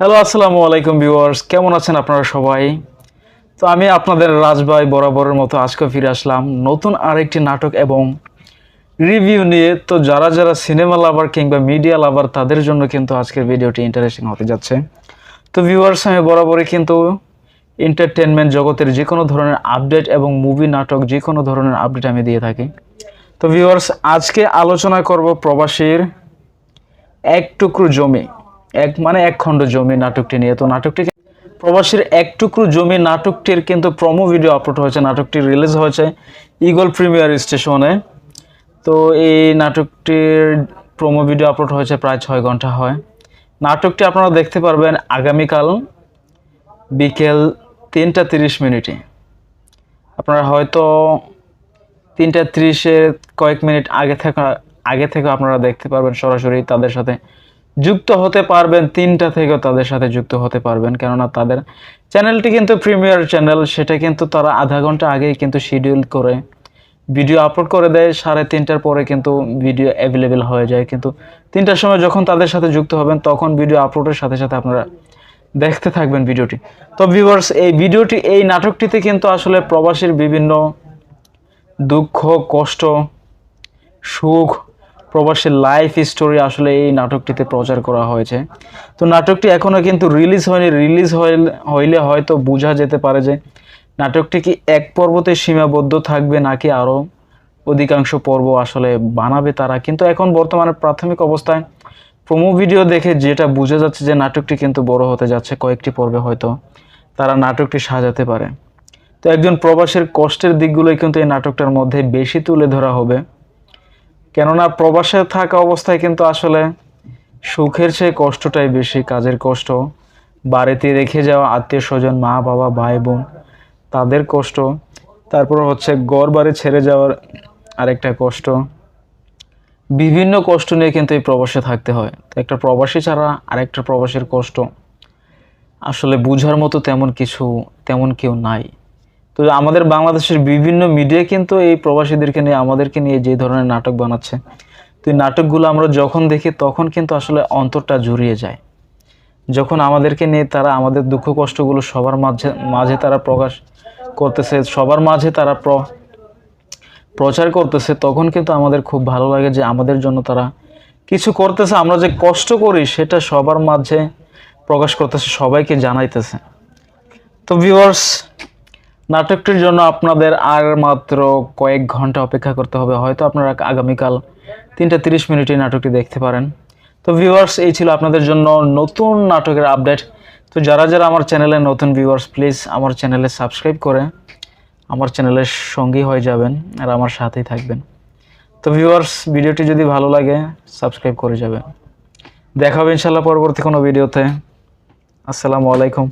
Hello আসসালামু আলাইকুম viewers কেমন আছেন আপনারা সবাই? তো আমি আপনাদের রাজভাই বরাবরের মতো আজকে ফিরে আসলাম নতুন আরেকটি নাটক এবং রিভিউ নিয়ে। তো যারা যারা সিনেমা লাভার কিংবা মিডিয়া লাভার তাদের জন্য কিন্তু আজকের ভিডিওটি ইন্টারেস্টিং হতে যাচ্ছে। তো ভিউয়ার্স আমি বরাবরই কিন্তু এন্টারটেনমেন্ট জগতের যে কোনো ধরনের আপডেট এবং মুভি নাটক যে কোনো ধরনের আপডেট আমি দিয়ে থাকি। তো ভিউয়ার্স আজকে আলোচনা করব প্রবাসীর এক টুকরো জমি। এক মানে এক খণ্ড জমি নাটকটি নিয়ে। তো নাটকটি প্রবাসীর এক টুকরো জমি নাটকটির কিন্তু প্রমো ভিডিও আপলোড হয়েছে, নাটকটি রিলিজ হয়েছে ইগল প্রিমিয়ার স্টেশনে। তো এই নাটকটির প্রমো ভিডিও আপলোড হয়েছে প্রায় ছয় ঘণ্টা হয়। নাটকটি আপনারা দেখতে পারবেন আগামীকাল বিকেল তিনটা তিরিশ মিনিটে। আপনারা হয়তো তিনটা ত্রিশের কয়েক মিনিট আগে থেকে আগে থেকে আপনারা দেখতে পারবেন সরাসরি তাদের সাথে যুক্ত হতে পারবেন, তিনটা থেকেও তাদের সাথে যুক্ত হতে পারবেন। কেননা তাদের চ্যানেলটি কিন্তু প্রিমিয়ার চ্যানেল, সেটা কিন্তু তারা আধা ঘণ্টা আগেই কিন্তু শিডিউল করে ভিডিও আপলোড করে দেয়। সাড়ে তিনটার পরে কিন্তু ভিডিও অ্যাভেলেবেল হয়ে যায়। কিন্তু তিনটার সময় যখন তাদের সাথে যুক্ত হবেন, তখন ভিডিও আপলোডের সাথে সাথে আপনারা দেখতে থাকবেন ভিডিওটি তো ভিউয়ার্স এই ভিডিওটি এই নাটকটিতে কিন্তু আসলে প্রবাসীর বিভিন্ন দুঃখ, কষ্ট, সুখ প্রবাসীর লাইফ স্টোরি আসলে এই নাটকটিতে প্রচার করা হয়েছে। তো নাটকটি এখনও কিন্তু রিলিজ হয়নি। রিলিজ হইলে হয়তো বোঝা যেতে পারে যে নাটকটি কি এক পর্বতে সীমাবদ্ধ থাকবে নাকি আরও অধিকাংশ পর্ব আসলে বানাবে তারা। কিন্তু এখন বর্তমানে প্রাথমিক অবস্থায় প্রোমো ভিডিও দেখে যেটা বোঝা যাচ্ছে যে নাটকটি কিন্তু বড় হতে যাচ্ছে কয়েকটি পর্বে হয়তো তারা নাটকটি সাজাতে পারে। তো একজন প্রবাসীর কষ্টের দিকগুলোই কিন্তু এই নাটকটার মধ্যে বেশি তুলে ধরা হবে। কেননা প্রবাসে থাকা অবস্থায় কিন্তু আসলে সুখের চেয়ে কষ্টটাই বেশি, কাজের কষ্ট। বাড়িতে রেখে যাওয়া আত্মীয় স্বজন, মা বাবা, ভাই বোন, তাদের কষ্ট। তারপর হচ্ছে গড় বাড়ি ছেড়ে যাওয়ার আরেকটা কষ্ট। বিভিন্ন কষ্ট নিয়ে কিন্তু এই প্রবাসে থাকতে হয়। একটা প্রবাসী ছাড়া আরেকটা প্রবাসের কষ্ট। আসলে বুঝার মতো তেমন কিছু, তেমন কেউ নাই। তো আমাদের বাংলাদেশের বিভিন্ন মিডিয়া কিন্তু এই প্রবাসীদেরকে নিয়ে, আমাদেরকে নিয়ে যে ধরনের নাটক বানাচ্ছে, তো এই নাটকগুলো আমরা যখন দেখি তখন কিন্তু আসলে অন্তরটা জুড়িয়ে যায়। যখন আমাদেরকে নিয়ে তারা আমাদের দুঃখ কষ্টগুলো সবার মাঝে মাঝে তারা প্রকাশ করতেছে, সবার মাঝে তারা প্র, প্রচার করতেছে, তখন কিন্তু আমাদের খুব ভালো লাগে যে আমাদের জন্য তারা কিছু করতেছে, আমরা যে কষ্ট করি সেটা সবার মাঝে প্রকাশ করতেছে, সবাইকে জানাইতেছে। তো ভিউয়ার্স নাটকটির জন্য আপনাদের আর মাত্র কয়েক ঘণ্টা অপেক্ষা করতে হবে। হয়তো আপনারা আগামীকাল তিনটা তিরিশ মিনিটে নাটকটি দেখতে পারেন। তো ভিউয়ার্স এই ছিল আপনাদের জন্য নতুন নাটকের আপডেট। তো যারা যারা আমার চ্যানেলে নতুন ভিউয়ার্স প্লিজ আমার চ্যানেলে সাবস্ক্রাইব করে আমার চ্যানেলের সঙ্গী হয়ে যাবেন আর আমার সাথেই থাকবেন। তো ভিউয়ার্স ভিডিওটি যদি ভালো লাগে সাবস্ক্রাইব করে যাবেন। দেখা হবে ইনশাল্লাহ পরবর্তী কোনো ভিডিওতে। আসসালামু আলাইকুম।